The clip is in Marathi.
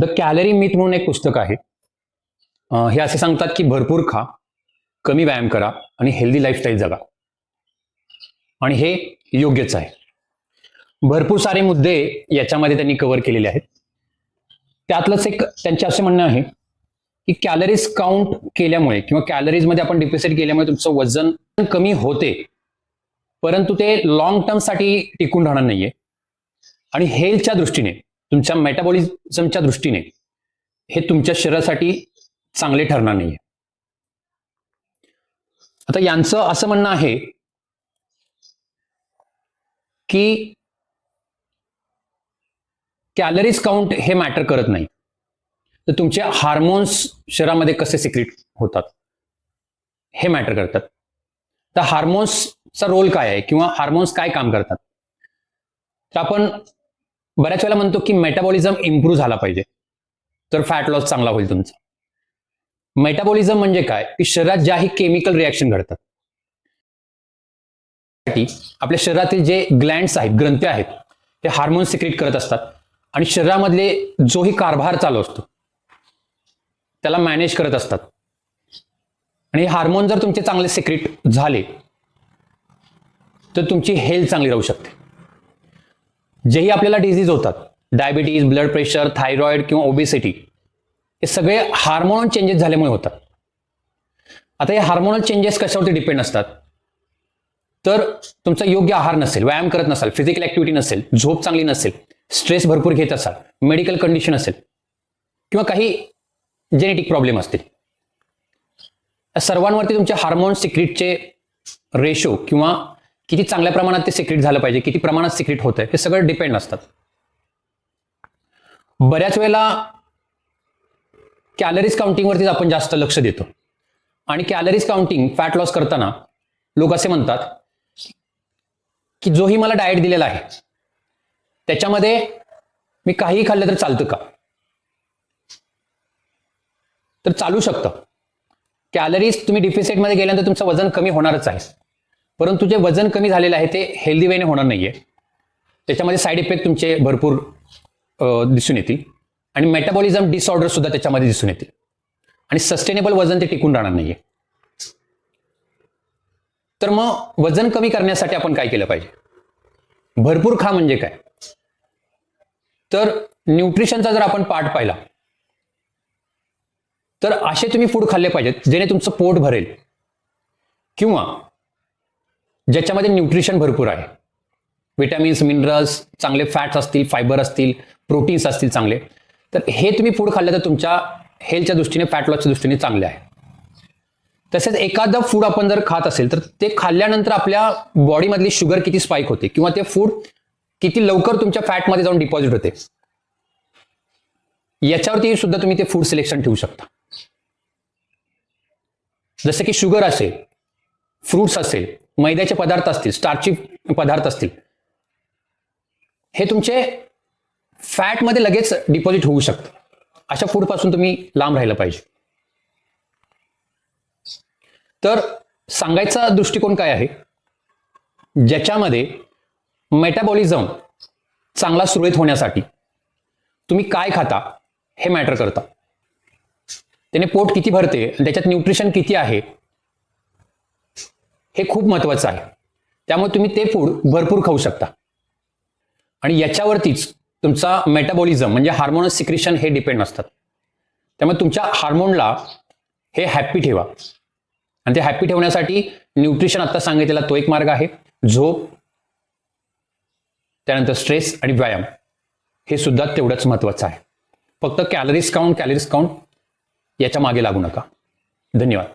द कॅलरी मिथ म्हणून एक पुस्तक आहे. हे असे सांगतात की भरपूर खा कमी व्यायाम करा आणि हेल्दी लाईफस्टाईल जगा. आणि हे योग्यच आहे. भरपूर सारे मुद्दे याच्यामध्ये त्यांनी कव्हर केलेले आहेत. त्यातलंच एक त्यांचे असे म्हणणं आहे की कॅलरीज काउंट केल्यामुळे किंवा कॅलरीजमध्ये आपण डिफिसिट केल्यामुळे तुमचं वजन कमी होते परंतु ते लॉंग टर्मसाठी टिकून राहणार नाहीये. आणि हेल्थच्या दृष्टीने तुमच्या मेटाबॉलिझमच्या दृष्टीने हे तुमच्या शरीरासाठी चांगले ठरणार नाहीये. आता यांचं असं म्हणणं आहे की कॅलरीज काउंट हे मॅटर करत नाही. तर तुमचे हार्मोन्स शरीरामध्ये कसे सिक्रेट होतात हे मॅटर करतात. तर हार्मोन्सचा रोल काय आहे किंवा हार्मोन्स काय काम करतात? तर आपण बऱ्याच वेळेला म्हणतो की मेटाबॉलिझम इम्प्रूव्ह झाला पाहिजे. तर फॅट लॉस चांगला होईल तुमचा. मेटाबॉलिझम म्हणजे काय? की शरीरात ज्याही केमिकल रिॲक्शन घडतात आपल्या शरीरातील जे ग्लँड्स आहेत ग्रंथी आहेत ते हार्मोन सिक्रेट करत असतात आणि शरीरामधले जोही कारभार चालू असतो त्याला मॅनेज करत असतात. आणि हे हार्मोन जर तुमचे चांगले सिक्रेट झाले तर तुमची हेल्थ चांगली राहू शकते. जेही आपल्याला डिझीज होतात डायबिटीज ब्लड प्रेशर थायरॉइड किंवा ओबेसिटी हे सगळे हार्मोनल चेंजेस झाल्यामुळे होतात. आता हे हार्मोनल चेंजेस कशावरती डिपेंड असतात? तर तुमचा योग्य आहार नसेल व्यायाम करत नसाल फिजिकल ऍक्टिव्हिटी नसेल झोप चांगली नसेल स्ट्रेस भरपूर घेत असाल मेडिकल कंडिशन असेल किंवा काही जेनेटिक प्रॉब्लेम असतील सर्वांवरती तुमच्या हार्मोन सिक्रिटचे रेशो किंवा किती चांगल्या प्रमाणात ते सिक्रेट झालं पाहिजे किती प्रमाणात सिक्रेट होत आहे हे सगळं डिपेंड असतात बऱ्याच वेळेला कॅलरीज काउंटिंगवरतीच आपण जास्त लक्ष देतो. आणि कॅलरीज काउंटिंग फॅट लॉस करताना लोक असे म्हणतात की जोही मला डाएट दिलेला आहे त्याच्यामध्ये मी काहीही खाल्लं तर चालतं का? तर चालू शकतं. कॅलरीज तुम्ही डिफिसिटमध्ये गेल्यानंतर तुमचं वजन कमी होणारच आहे. परंतु जे वजन कमी झालेलं आहे ते हेल्दी वेने होणार नाहीये. त्याच्यामध्ये साईड इफेक्ट तुमचे भरपूर दिसून येतील. आणि मेटाबॉलिझम डिसऑर्डर सुद्धा त्याच्यामध्ये दिसून येतील. आणि सस्टेनेबल वजन ते टिकून राहणार नाहीये. तर मग वजन कमी करण्यासाठी आपण काय केलं पाहिजे? भरपूर खा म्हणजे काय? तर न्यूट्रिशनचा जर आपण पार्ट पाहिला तर असे तुम्ही फूड खाल्ले पाहिजेत जेणे तुमचं पोट भरेल. किंवा ज्याच्यामध्ये न्यूट्रिशन भरपूर आहे. विटॅमिन्स मिनरल्स चांगले फॅट्स असतील फायबर असतील प्रोटीन्स असतील चांगले. तर हे तुम्ही फूड खाल्लं तर तुमच्या हेल्थच्या दृष्टीने फॅट लॉसच्या दृष्टीने चांगले आहे. तसेच एखादं फूड आपण जर खात असेल तर ते खाल्ल्यानंतर आपल्या बॉडीमधली शुगर किती स्पाइक होते? किंवा ते फूड किती लवकर तुमच्या फॅटमध्ये जाऊन डिपॉझिट होते? याच्यावरती सुद्धा तुम्ही ते फूड सिलेक्शन ठेवू शकता. जसं की शुगर असेल फ्रुट्स असेल मैद्याचे पदार्थ असतील स्टार्ची पदार्थ असतील हे तुमचे फॅटमध्ये लगेच डिपॉझिट होऊ शकतं. अशा फूडपासून तुम्ही लांब राहिलं पाहिजे. तर सांगायचा दृष्टिकोन काय आहे? ज्याच्यामध्ये मेटाबॉलिझम चांगला सुरळीत होण्यासाठी तुम्ही काय खाता हे मॅटर करता. त्याने पोट किती भरते त्याच्यात न्यूट्रिशन किती आहे हे खूप महत्वाचं आहे. त्यामुळे तुम्ही ते फूड भरपूर खाऊ शकता. आणि याच्यावरतीच तुमचा मेटाबॉलिझम म्हणजे हार्मोन सिक्रिशन हे डिपेंड असतात. त्यामुळे तुमच्या हार्मोनला हे हॅप्पी ठेवा. आणि ते हॅप्पी ठेवण्यासाठी न्यूट्रिशन आता सांगितलेला तो एक मार्ग आहे. झोप त्यानंतर स्ट्रेस आणि व्यायाम. हे सुद्धा तेवढंच महत्वाचं आहे. फक्त कॅलरीज काउंट कॅलरीज काउंट याच्या मागे लागू नका. धन्यवाद.